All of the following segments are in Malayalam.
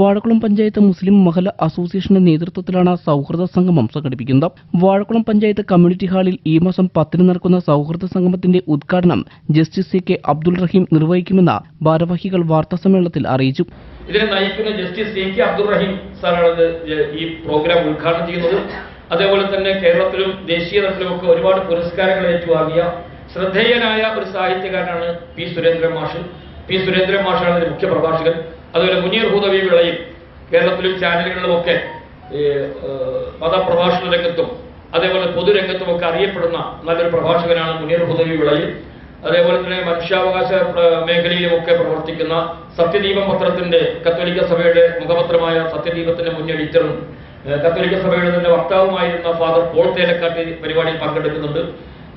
വാഴക്കുളം പഞ്ചായത്ത് മുസ്ലിം മഹല അസോസിയേഷന്റെ നേതൃത്വത്തിലാണ് സൗഹൃദ സംഗമം സംഘടിപ്പിക്കുന്നത്. വാഴക്കുളം പഞ്ചായത്ത് കമ്മ്യൂണിറ്റി ഹാളിൽ ഈ മാസം പത്തിന് നടക്കുന്ന സൗഹൃദ സംഗമത്തിന്റെ ഉദ്ഘാടനം justice C K Abdul Rahim നിർവഹിക്കുമെന്ന് ഭാരവാഹികൾ വാർത്താസമ്മേളനത്തിൽ അറിയിച്ചു. ഇതിനെ നയിക്കുന്ന ജസ്റ്റിസ് കെ അബ്ദുൾ റഹീം സാറാണ് ഈ പ്രോഗ്രാം ഉദ്ഘാടനം ചെയ്യുന്നത്. അതേപോലെ തന്നെ കേരളത്തിലും ദേശീയ തലത്തിലും ഒക്കെ ഒരുപാട് പുരസ്കാരങ്ങൾ ഏറ്റുവാങ്ങിയ ശ്രദ്ധേയനായ ഒരു സാഹിത്യകാരനാണ് പി സുരേന്ദ്രൻ മാഷ്. പി സുരേന്ദ്രൻ മാഷാണ് മുഖ്യ പ്രഭാഷകൻ. അതുപോലെ മുനീർ ഭൂതവി വിളയും കേരളത്തിലും ചാനലുകളിലും ഒക്കെ ഈ, മതപ്രഭാഷണ രംഗത്തും അതേപോലെ പൊതുരംഗത്തും ഒക്കെ അറിയപ്പെടുന്ന നല്ലൊരു പ്രഭാഷകനാണ് മുനീർ ഹുദവി വിളയിൽ അതേപോലെ തന്നെ മനുഷ്യാവകാശ മേഖലയിലുമൊക്കെ പ്രവർത്തിക്കുന്ന സത്യദീപം പത്രത്തിന്റെ കത്തോലിക്ക സഭയുടെ മുഖപത്രമായ സത്യദീപത്തിന്റെ മുൻ എഡിറ്ററും കത്തോലിക്ക സഭയുടെ തന്നെ വക്താവുമായിരുന്ന ഫാദർ പോൾ തേലക്കാട്ടി പരിപാടിയിൽ പങ്കെടുക്കുന്നുണ്ട്.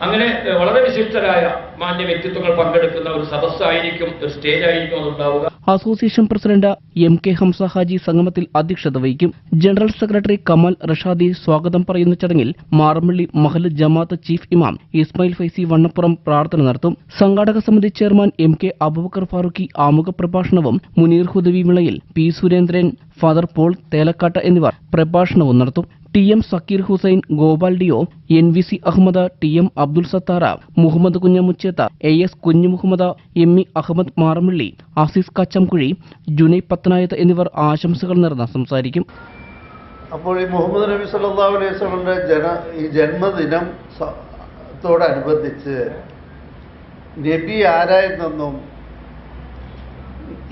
അങ്ങനെ വളരെ വിശിഷ്ടരായ മാന്യ വ്യക്തിത്വങ്ങൾ പങ്കെടുക്കുന്ന ഒരു സദസ്സായിരിക്കും ഒരു സ്റ്റേജ് ആയിരിക്കും അതുണ്ടാവുക. Association president M K Hamsa Haji സംഗമത്തിൽ അധ്യക്ഷത വഹിക്കും. ജനറൽ സെക്രട്ടറി കമൽ റഷാദി സ്വാഗതം പറയുന്ന ചടങ്ങിൽ മാറമ്പള്ളി മഹൽ ജമാഅത്ത് ചീഫ് ഇമാം ഇസ്മായിൽ ഫൈസി വണ്ണപ്പുറം പ്രാർത്ഥന നടത്തും. സംഘാടക സമിതി chairman M K Abubacker Farooqi ആമുഖ പ്രഭാഷണവും മുനീർ ഹുദവി വിളയിൽ P Surendran father Paul Thelakkat എന്നിവർ പ്രഭാഷണവും നടത്തും. T M Zakir Hussain Gopal Deo N V C Ahmed T M Abdul Sathar Muhammad കുഞ്ഞമുച്ചേത്ത A S Kunhu Muhammad M E Ahmed Marampally Azeez Kachamkuzhi Junai Pathanayath എന്നിവർ ആശംസകൾ നേർന്ന് സംസാരിക്കും. അപ്പോൾ ഈ മുഹമ്മദ് നബി സല്ലാ അലൈഹി ജന ഈ ജന്മദിനം ത്തോടനുബന്ധിച്ച് നബി ആരായിരുന്നെന്നും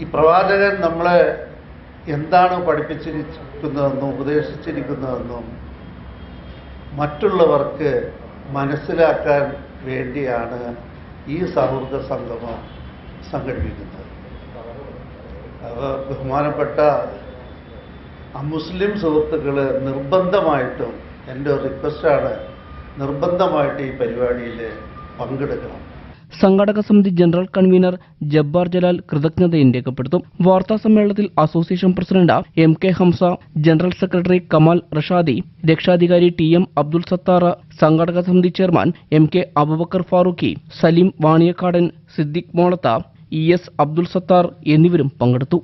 ഈ പ്രവാചകൻ നമ്മളെ എന്താണ് പഠിപ്പിച്ചിരിക്കുന്നതെന്നും ഉപദേശിച്ചിരിക്കുന്നതെന്നും മറ്റുള്ളവർക്ക് മനസ്സിലാക്കാൻ വേണ്ടിയാണ് ഈ സൗഹൃദ സംഗമം സംഘടിപ്പിക്കുന്നത്. അത് ബഹുമാനപ്പെട്ട മുസ്ലിം സുഹൃത്തുക്കൾ നിർബന്ധമായിട്ടും എന്റെ റിക്വസ്റ്റാണ് നിർബന്ധമായിട്ട് ഈ പരിപാടിയിൽ പങ്കെടുക്കണം. സംഘാടക സമിതി ജനറൽ കൺവീനർ ജബ്ബാർ ജലാൽ കൃതജ്ഞതയും രേഖപ്പെടുത്തും വാർത്താ സമ്മേളനത്തിൽ association president M K Hamsa general secretary Kamal Rashadi രക്ഷാധികാരി ടി എം അബ്ദുൾ സത്താറ സംഘാടക സമിതി chairman M K Abubacker Farooqi Saleem Vaniyakkadan Siddique Molath E S Abdul Sathar എന്നിവരും പങ്കെടുത്തു.